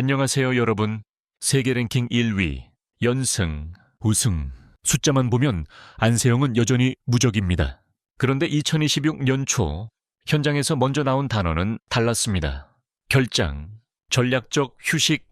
안녕하세요, 여러분. 세계 랭킹 1위, 연승, 우승. 숫자만 보면 안세영은 여전히 무적입니다. 그런데 2026년 초 현장에서 먼저 나온 단어는 달랐습니다. 결장, 전략적 휴식,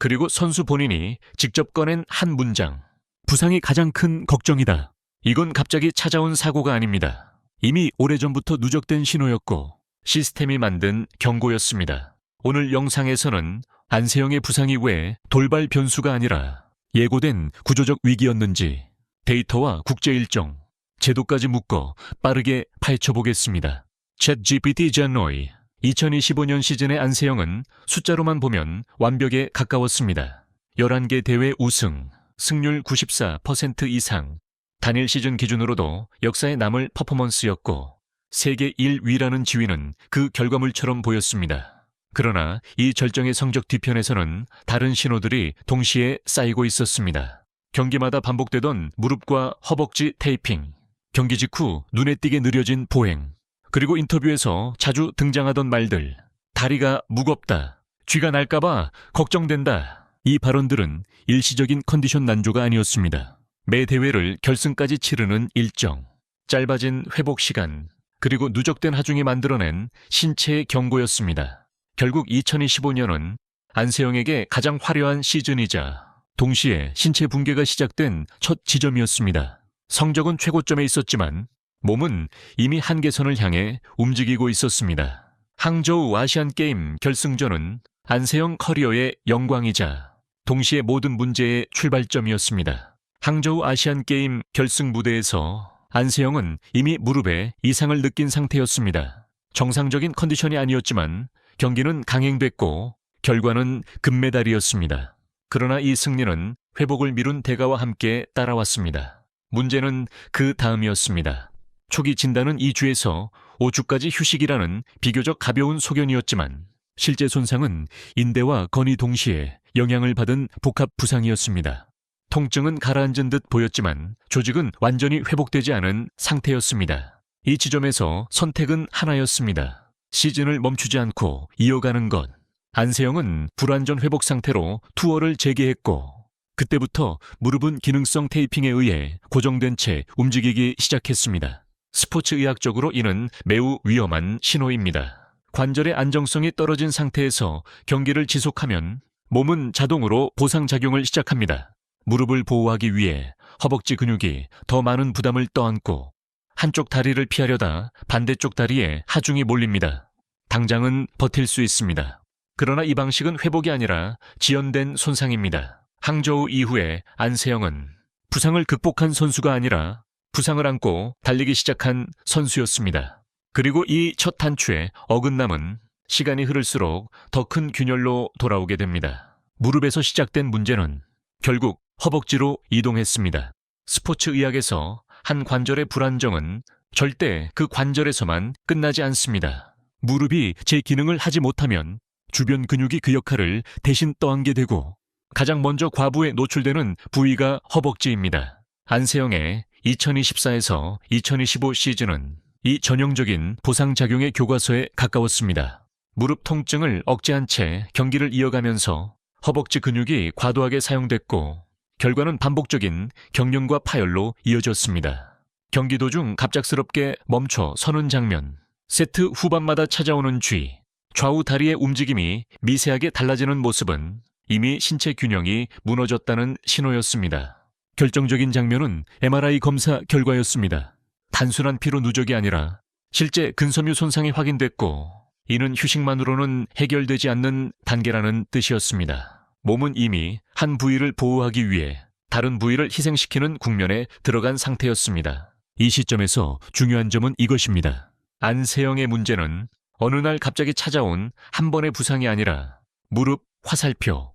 그리고 선수 본인이 직접 꺼낸 한 문장. 부상이 가장 큰 걱정이다. 이건 갑자기 찾아온 사고가 아닙니다. 이미 오래전부터 누적된 신호였고 시스템이 만든 경고였습니다. 오늘 영상에서는 안세영의 부상이 왜 돌발 변수가 아니라 예고된 구조적 위기였는지 데이터와 국제 일정, 제도까지 묶어 빠르게 파헤쳐 보겠습니다. 챗 GPT 제노이 2025년 시즌의 안세영은 숫자로만 보면 완벽에 가까웠습니다. 11개 대회 우승, 승률 94% 이상, 단일 시즌 기준으로도 역사에 남을 퍼포먼스였고 세계 1위라는 지위는 그 결과물처럼 보였습니다. 그러나 이 절정의 성적 뒤편에서는 다른 신호들이 동시에 쌓이고 있었습니다. 경기마다 반복되던 무릎과 허벅지 테이핑, 경기 직후 눈에 띄게 느려진 보행, 그리고 인터뷰에서 자주 등장하던 말들, 다리가 무겁다, 쥐가 날까봐 걱정된다. 이 발언들은 일시적인 컨디션 난조가 아니었습니다. 매 대회를 결승까지 치르는 일정, 짧아진 회복 시간, 그리고 누적된 하중이 만들어낸 신체의 경고였습니다. 결국 2025년은 안세영에게 가장 화려한 시즌이자 동시에 신체 붕괴가 시작된 첫 지점이었습니다. 성적은 최고점에 있었지만 몸은 이미 한계선을 향해 움직이고 있었습니다. 항저우 아시안 게임 결승전은 안세영 커리어의 영광이자 동시에 모든 문제의 출발점이었습니다. 항저우 아시안 게임 결승 무대에서 안세영은 이미 무릎에 이상을 느낀 상태였습니다. 정상적인 컨디션이 아니었지만 경기는 강행됐고 결과는 금메달이었습니다. 그러나 이 승리는 회복을 미룬 대가와 함께 따라왔습니다. 문제는 그 다음이었습니다. 초기 진단은 2주에서 5주까지 휴식이라는 비교적 가벼운 소견이었지만 실제 손상은 인대와 건이 동시에 영향을 받은 복합 부상이었습니다. 통증은 가라앉은 듯 보였지만 조직은 완전히 회복되지 않은 상태였습니다. 이 지점에서 선택은 하나였습니다. 시즌을 멈추지 않고 이어가는 것. 안세영은 불완전 회복 상태로 투어를 재개했고 그때부터 무릎은 기능성 테이핑에 의해 고정된 채 움직이기 시작했습니다. 스포츠 의학적으로 이는 매우 위험한 신호입니다. 관절의 안정성이 떨어진 상태에서 경기를 지속하면 몸은 자동으로 보상작용을 시작합니다. 무릎을 보호하기 위해 허벅지 근육이 더 많은 부담을 떠안고 한쪽 다리를 피하려다 반대쪽 다리에 하중이 몰립니다. 당장은 버틸 수 있습니다. 그러나 이 방식은 회복이 아니라 지연된 손상입니다. 항저우 이후에 안세영은 부상을 극복한 선수가 아니라 부상을 안고 달리기 시작한 선수였습니다. 그리고 이 첫 단추에 어긋남은 시간이 흐를수록 더 큰 균열로 돌아오게 됩니다. 무릎에서 시작된 문제는 결국 허벅지로 이동했습니다. 스포츠 의학에서 한 관절의 불안정은 절대 그 관절에서만 끝나지 않습니다. 무릎이 제 기능을 하지 못하면 주변 근육이 그 역할을 대신 떠안게 되고 가장 먼저 과부에 노출되는 부위가 허벅지입니다. 안세영의 2024에서 2025 시즌은 이 전형적인 보상작용의 교과서에 가까웠습니다. 무릎 통증을 억제한 채 경기를 이어가면서 허벅지 근육이 과도하게 사용됐고 결과는 반복적인 경련과 파열로 이어졌습니다. 경기 도중 갑작스럽게 멈춰 서는 장면, 세트 후반마다 찾아오는 쥐, 좌우 다리의 움직임이 미세하게 달라지는 모습은 이미 신체 균형이 무너졌다는 신호였습니다. 결정적인 장면은 MRI 검사 결과였습니다. 단순한 피로 누적이 아니라 실제 근섬유 손상이 확인됐고 이는 휴식만으로는 해결되지 않는 단계라는 뜻이었습니다. 몸은 이미 한 부위를 보호하기 위해 다른 부위를 희생시키는 국면에 들어간 상태였습니다. 이 시점에서 중요한 점은 이것입니다. 안세영의 문제는 어느 날 갑자기 찾아온 한 번의 부상이 아니라 무릎 화살표,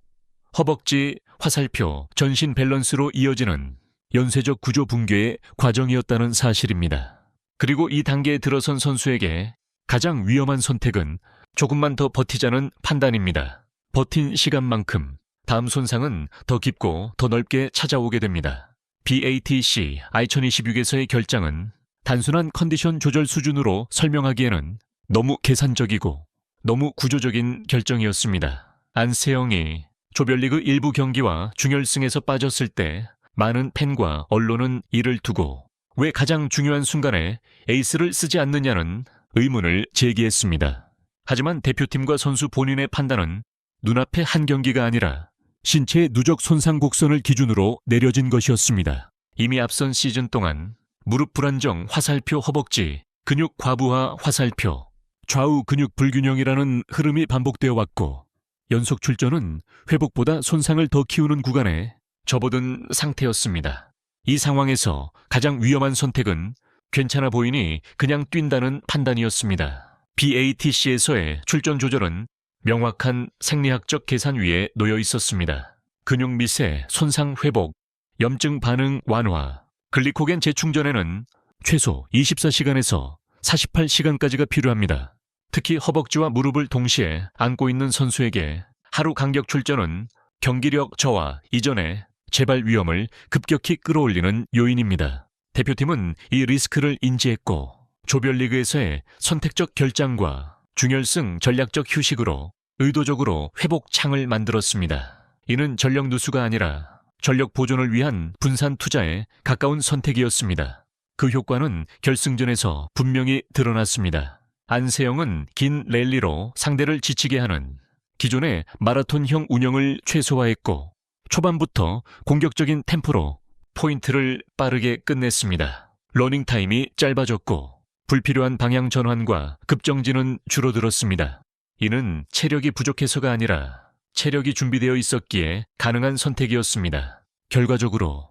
허벅지 화살표, 전신 밸런스로 이어지는 연쇄적 구조 붕괴의 과정이었다는 사실입니다. 그리고 이 단계에 들어선 선수에게 가장 위험한 선택은 조금만 더 버티자는 판단입니다. 버틴 시간만큼 다음 손상은 더 깊고 더 넓게 찾아오게 됩니다. BATC I2026에서의 결장은 단순한 컨디션 조절 수준으로 설명하기에는 너무 계산적이고 너무 구조적인 결정이었습니다. 안세영이 조별리그 일부 경기와 중결승에서 빠졌을 때 많은 팬과 언론은 이를 두고 왜 가장 중요한 순간에 에이스를 쓰지 않느냐는 의문을 제기했습니다. 하지만 대표팀과 선수 본인의 판단은 눈앞의 한 경기가 아니라 신체의 누적 손상 곡선을 기준으로 내려진 것이었습니다. 이미 앞선 시즌 동안 무릎 불안정 화살표 허벅지, 근육 과부하 화살표, 좌우 근육 불균형이라는 흐름이 반복되어 왔고 연속 출전은 회복보다 손상을 더 키우는 구간에 접어든 상태였습니다. 이 상황에서 가장 위험한 선택은 괜찮아 보이니 그냥 뛴다는 판단이었습니다. BATC에서의 출전 조절은 명확한 생리학적 계산 위에 놓여 있었습니다. 근육 미세, 손상 회복, 염증 반응 완화, 글리코겐 재충전에는 최소 24시간에서 48시간까지가 필요합니다. 특히 허벅지와 무릎을 동시에 안고 있는 선수에게 하루 간격 출전은 경기력 저하 이전에 재발 위험을 급격히 끌어올리는 요인입니다. 대표팀은 이 리스크를 인지했고 조별리그에서의 선택적 결장과 중결승 전략적 휴식으로 의도적으로 회복 창을 만들었습니다. 이는 전력 누수가 아니라 전력 보존을 위한 분산 투자에 가까운 선택이었습니다. 그 효과는 결승전에서 분명히 드러났습니다. 안세영은 긴 랠리로 상대를 지치게 하는 기존의 마라톤형 운영을 최소화했고 초반부터 공격적인 템포로 포인트를 빠르게 끝냈습니다. 러닝 타임이 짧아졌고 불필요한 방향 전환과 급정지는 줄어들었습니다. 이는 체력이 부족해서가 아니라 체력이 준비되어 있었기에 가능한 선택이었습니다. 결과적으로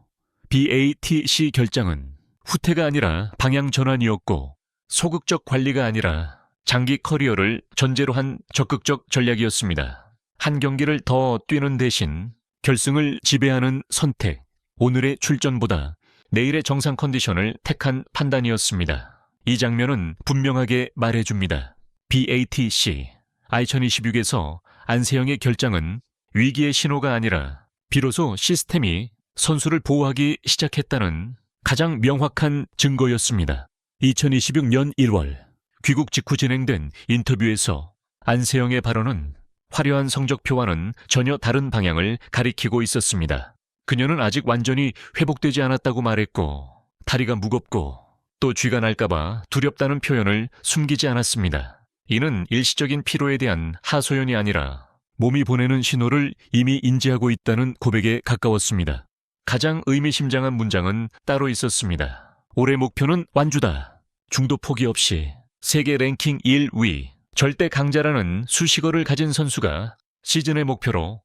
BATC 결장은 후퇴가 아니라 방향 전환이었고 소극적 관리가 아니라 장기 커리어를 전제로 한 적극적 전략이었습니다. 한 경기를 더 뛰는 대신 결승을 지배하는 선택, 오늘의 출전보다 내일의 정상 컨디션을 택한 판단이었습니다. 이 장면은 분명하게 말해줍니다. BATC, I2026에서 안세영의 결장은 위기의 신호가 아니라 비로소 시스템이 선수를 보호하기 시작했다는 가장 명확한 증거였습니다. 2026년 1월 귀국 직후 진행된 인터뷰에서 안세영의 발언은 화려한 성적표와는 전혀 다른 방향을 가리키고 있었습니다. 그녀는 아직 완전히 회복되지 않았다고 말했고 다리가 무겁고 또 쥐가 날까봐 두렵다는 표현을 숨기지 않았습니다. 이는 일시적인 피로에 대한 하소연이 아니라 몸이 보내는 신호를 이미 인지하고 있다는 고백에 가까웠습니다. 가장 의미심장한 문장은 따로 있었습니다. 올해 목표는 완주다. 중도 포기 없이 세계 랭킹 1위, 절대 강자라는 수식어를 가진 선수가 시즌의 목표로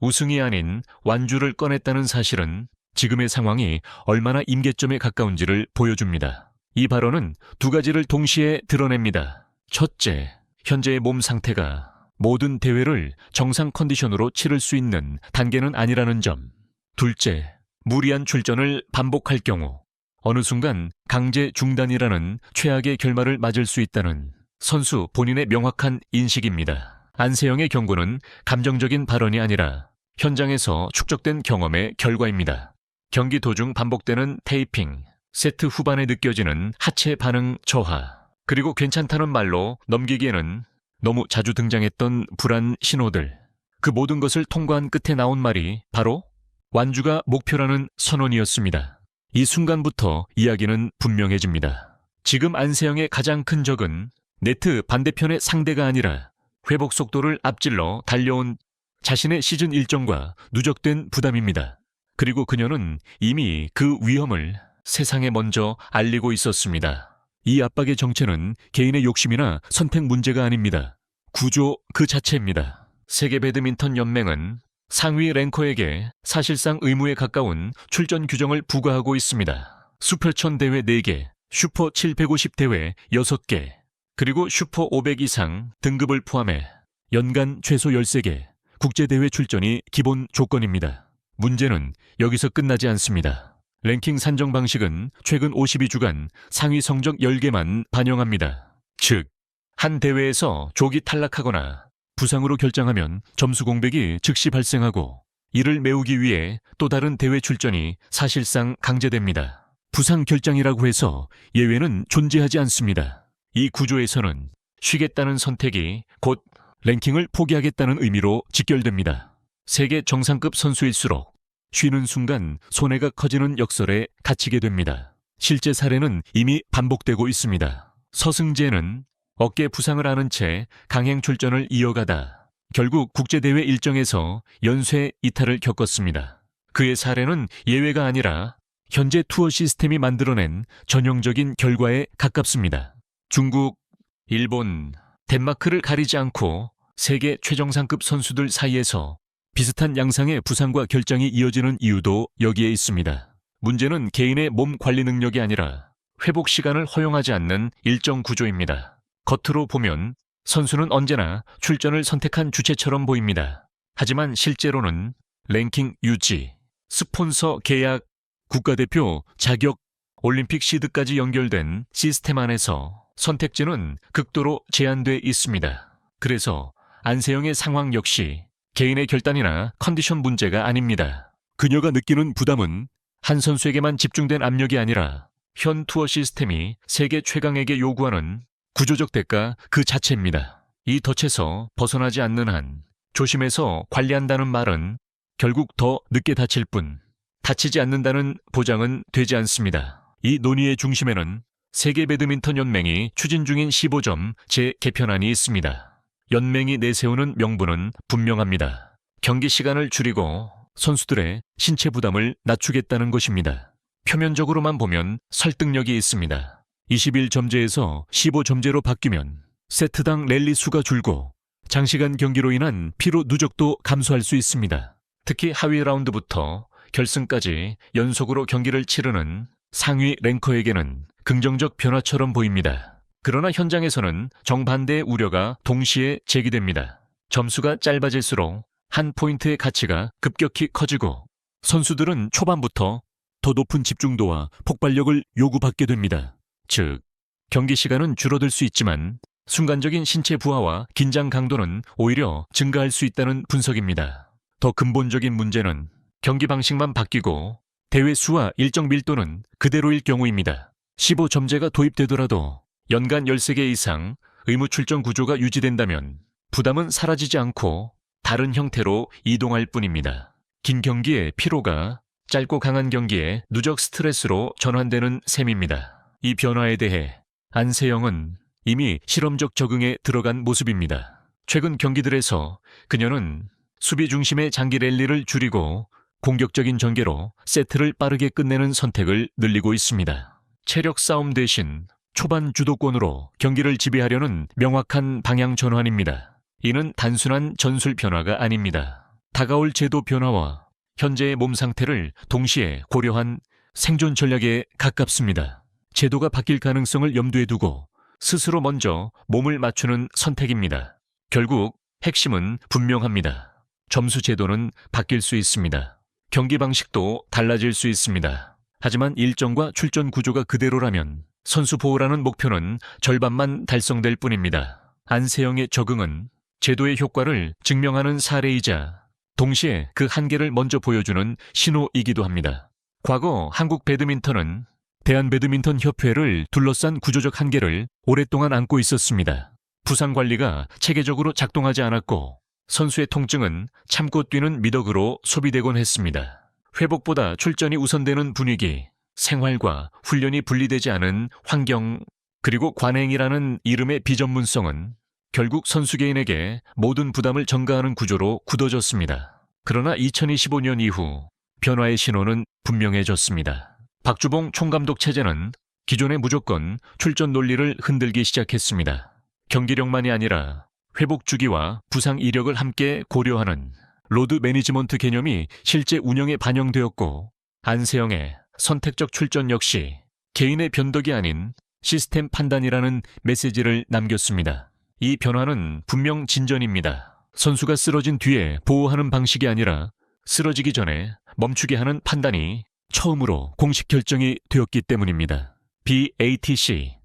우승이 아닌 완주를 꺼냈다는 사실은 지금의 상황이 얼마나 임계점에 가까운지를 보여줍니다. 이 발언은 두 가지를 동시에 드러냅니다. 첫째, 현재의 몸 상태가 모든 대회를 정상 컨디션으로 치를 수 있는 단계는 아니라는 점. 둘째, 무리한 출전을 반복할 경우 어느 순간 강제 중단이라는 최악의 결말을 맞을 수 있다는 선수 본인의 명확한 인식입니다. 안세영의 경고는 감정적인 발언이 아니라 현장에서 축적된 경험의 결과입니다. 경기 도중 반복되는 테이핑, 세트 후반에 느껴지는 하체 반응 저하, 그리고 괜찮다는 말로 넘기기에는 너무 자주 등장했던 불안 신호들. 그 모든 것을 통과한 끝에 나온 말이 바로 완주가 목표라는 선언이었습니다. 이 순간부터 이야기는 분명해집니다. 지금 안세영의 가장 큰 적은 네트 반대편의 상대가 아니라 회복 속도를 앞질러 달려온 자신의 시즌 일정과 누적된 부담입니다. 그리고 그녀는 이미 그 위험을 세상에 먼저 알리고 있었습니다. 이 압박의 정체는 개인의 욕심이나 선택 문제가 아닙니다. 구조 그 자체입니다. 세계 배드민턴 연맹은 상위 랭커에게 사실상 의무에 가까운 출전 규정을 부과하고 있습니다. 슈퍼천 대회 4개, 슈퍼 750 대회 6개, 그리고 슈퍼 500 이상 등급을 포함해 연간 최소 13개 국제대회 출전이 기본 조건입니다. 문제는 여기서 끝나지 않습니다. 랭킹 산정 방식은 최근 52주간 상위 성적 10개만 반영합니다. 즉, 한 대회에서 조기 탈락하거나 부상으로 결장하면 점수 공백이 즉시 발생하고 이를 메우기 위해 또 다른 대회 출전이 사실상 강제됩니다. 부상 결장이라고 해서 예외는 존재하지 않습니다. 이 구조에서는 쉬겠다는 선택이 곧 랭킹을 포기하겠다는 의미로 직결됩니다. 세계 정상급 선수일수록 쉬는 순간 손해가 커지는 역설에 갇히게 됩니다. 실제 사례는 이미 반복되고 있습니다. 서승재는 어깨 부상을 앓은 채 강행 출전을 이어가다 결국 국제대회 일정에서 연쇄 이탈을 겪었습니다. 그의 사례는 예외가 아니라 현재 투어 시스템이 만들어낸 전형적인 결과에 가깝습니다. 중국, 일본, 덴마크를 가리지 않고 세계 최정상급 선수들 사이에서 비슷한 양상의 부상과 결장이 이어지는 이유도 여기에 있습니다. 문제는 개인의 몸 관리 능력이 아니라 회복 시간을 허용하지 않는 일정 구조입니다. 겉으로 보면 선수는 언제나 출전을 선택한 주체처럼 보입니다. 하지만 실제로는 랭킹 유지, 스폰서 계약, 국가대표 자격, 올림픽 시드까지 연결된 시스템 안에서 선택지는 극도로 제한돼 있습니다. 그래서 안세영의 상황 역시 개인의 결단이나 컨디션 문제가 아닙니다. 그녀가 느끼는 부담은 한 선수에게만 집중된 압력이 아니라 현 투어 시스템이 세계 최강에게 요구하는 구조적 대가 그 자체입니다. 이 덫에서 벗어나지 않는 한 조심해서 관리한다는 말은 결국 더 늦게 다칠 뿐 다치지 않는다는 보장은 되지 않습니다. 이 논의의 중심에는 세계 배드민턴 연맹이 추진 중인 15점 재개편안이 있습니다. 연맹이 내세우는 명분은 분명합니다. 경기 시간을 줄이고 선수들의 신체 부담을 낮추겠다는 것입니다. 표면적으로만 보면 설득력이 있습니다. 21점제에서 15점제로 바뀌면 세트당 랠리 수가 줄고 장시간 경기로 인한 피로 누적도 감소할 수 있습니다. 특히 하위 라운드부터 결승까지 연속으로 경기를 치르는 상위 랭커에게는 긍정적 변화처럼 보입니다. 그러나 현장에서는 정반대의 우려가 동시에 제기됩니다. 점수가 짧아질수록 한 포인트의 가치가 급격히 커지고 선수들은 초반부터 더 높은 집중도와 폭발력을 요구받게 됩니다. 즉, 경기 시간은 줄어들 수 있지만 순간적인 신체 부하와 긴장 강도는 오히려 증가할 수 있다는 분석입니다. 더 근본적인 문제는 경기 방식만 바뀌고 대회 수와 일정 밀도는 그대로일 경우입니다. 15점제가 도입되더라도 연간 13개 이상 의무 출전 구조가 유지된다면 부담은 사라지지 않고 다른 형태로 이동할 뿐입니다. 긴 경기의 피로가 짧고 강한 경기에 누적 스트레스로 전환되는 셈입니다. 이 변화에 대해 안세영은 이미 실험적 적응에 들어간 모습입니다. 최근 경기들에서 그녀는 수비 중심의 장기 랠리를 줄이고 공격적인 전개로 세트를 빠르게 끝내는 선택을 늘리고 있습니다. 체력 싸움 대신 초반 주도권으로 경기를 지배하려는 명확한 방향 전환입니다. 이는 단순한 전술 변화가 아닙니다. 다가올 제도 변화와 현재의 몸 상태를 동시에 고려한 생존 전략에 가깝습니다. 제도가 바뀔 가능성을 염두에 두고 스스로 먼저 몸을 맞추는 선택입니다. 결국 핵심은 분명합니다. 점수 제도는 바뀔 수 있습니다. 경기 방식도 달라질 수 있습니다. 하지만 일정과 출전 구조가 그대로라면 선수 보호라는 목표는 절반만 달성될 뿐입니다. 안세영의 적응은 제도의 효과를 증명하는 사례이자 동시에 그 한계를 먼저 보여주는 신호이기도 합니다. 과거 한국 배드민턴은 대한배드민턴협회를 둘러싼 구조적 한계를 오랫동안 안고 있었습니다. 부상 관리가 체계적으로 작동하지 않았고 선수의 통증은 참고 뛰는 미덕으로 소비되곤 했습니다. 회복보다 출전이 우선되는 분위기, 생활과 훈련이 분리되지 않은 환경, 그리고 관행이라는 이름의 비전문성은 결국 선수 개인에게 모든 부담을 전가하는 구조로 굳어졌습니다. 그러나 2025년 이후 변화의 신호는 분명해졌습니다. 박주봉 총감독 체제는 기존의 무조건 출전 논리를 흔들기 시작했습니다. 경기력만이 아니라 회복 주기와 부상 이력을 함께 고려하는 로드 매니지먼트 개념이 실제 운영에 반영되었고 안세영의 선택적 출전 역시 개인의 변덕이 아닌 시스템 판단이라는 메시지를 남겼습니다. 이 변화는 분명 진전입니다. 선수가 쓰러진 뒤에 보호하는 방식이 아니라 쓰러지기 전에 멈추게 하는 판단이 처음으로 공식 결정이 되었기 때문입니다. BATC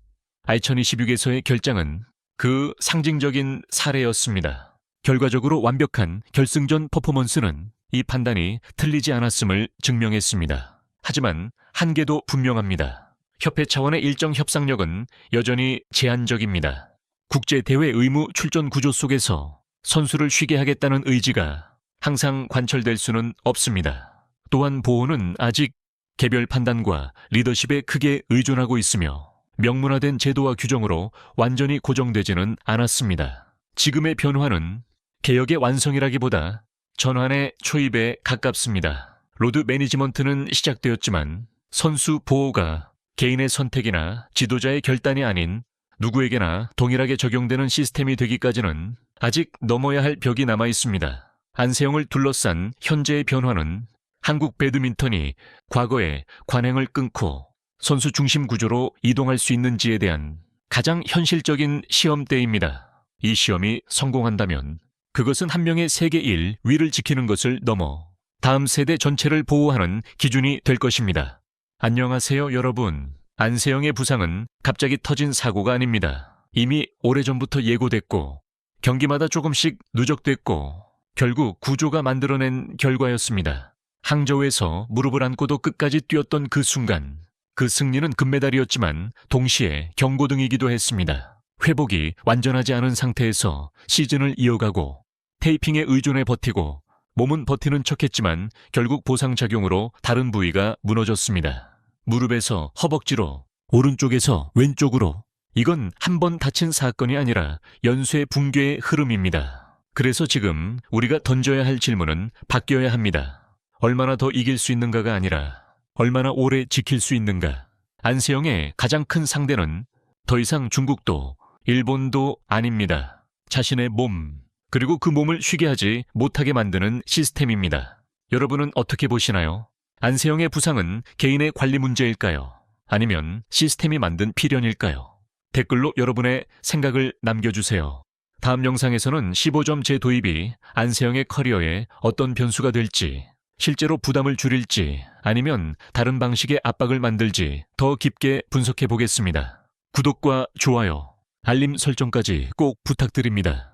I2026에서의 결장은 그 상징적인 사례였습니다. 결과적으로 완벽한 결승전 퍼포먼스는 이 판단이 틀리지 않았음을 증명했습니다. 하지만 한계도 분명합니다. 협회 차원의 일정 협상력은 여전히 제한적입니다. 국제 대회 의무 출전 구조 속에서 선수를 쉬게 하겠다는 의지가 항상 관철될 수는 없습니다. 또한 보호는 아직 개별 판단과 리더십에 크게 의존하고 있으며 명문화된 제도와 규정으로 완전히 고정되지는 않았습니다. 지금의 변화는 개혁의 완성이라기보다 전환의 초입에 가깝습니다. 로드 매니지먼트는 시작되었지만 선수 보호가 개인의 선택이나 지도자의 결단이 아닌 누구에게나 동일하게 적용되는 시스템이 되기까지는 아직 넘어야 할 벽이 남아 있습니다. 안세영을 둘러싼 현재의 변화는 한국 배드민턴이 과거의 관행을 끊고 선수 중심 구조로 이동할 수 있는지에 대한 가장 현실적인 시험대입니다. 이 시험이 성공한다면 그것은 한 명의 세계 1 위를 지키는 것을 넘어 다음 세대 전체를 보호하는 기준이 될 것입니다. 안녕하세요, 여러분. 안세영의 부상은 갑자기 터진 사고가 아닙니다. 이미 오래전부터 예고됐고 경기마다 조금씩 누적됐고 결국 구조가 만들어낸 결과였습니다. 항저우에서 무릎을 안고도 끝까지 뛰었던 그 순간 그 승리는 금메달이었지만 동시에 경고등이기도 했습니다. 회복이 완전하지 않은 상태에서 시즌을 이어가고 테이핑에 의존해 버티고 몸은 버티는 척했지만 결국 보상작용으로 다른 부위가 무너졌습니다. 무릎에서 허벅지로 오른쪽에서 왼쪽으로 이건 한 번 다친 사건이 아니라 연쇄 붕괴의 흐름입니다. 그래서 지금 우리가 던져야 할 질문은 바뀌어야 합니다. 얼마나 더 이길 수 있는가가 아니라 얼마나 오래 지킬 수 있는가. 안세영의 가장 큰 상대는 더 이상 중국도 일본도 아닙니다. 자신의 몸, 그리고 그 몸을 쉬게 하지 못하게 만드는 시스템입니다. 여러분은 어떻게 보시나요? 안세영의 부상은 개인의 관리 문제일까요? 아니면 시스템이 만든 필연일까요? 댓글로 여러분의 생각을 남겨주세요. 다음 영상에서는 15점 재도입이 안세영의 커리어에 어떤 변수가 될지, 실제로 부담을 줄일지, 아니면 다른 방식의 압박을 만들지 더 깊게 분석해 보겠습니다. 구독과 좋아요, 알림 설정까지 꼭 부탁드립니다.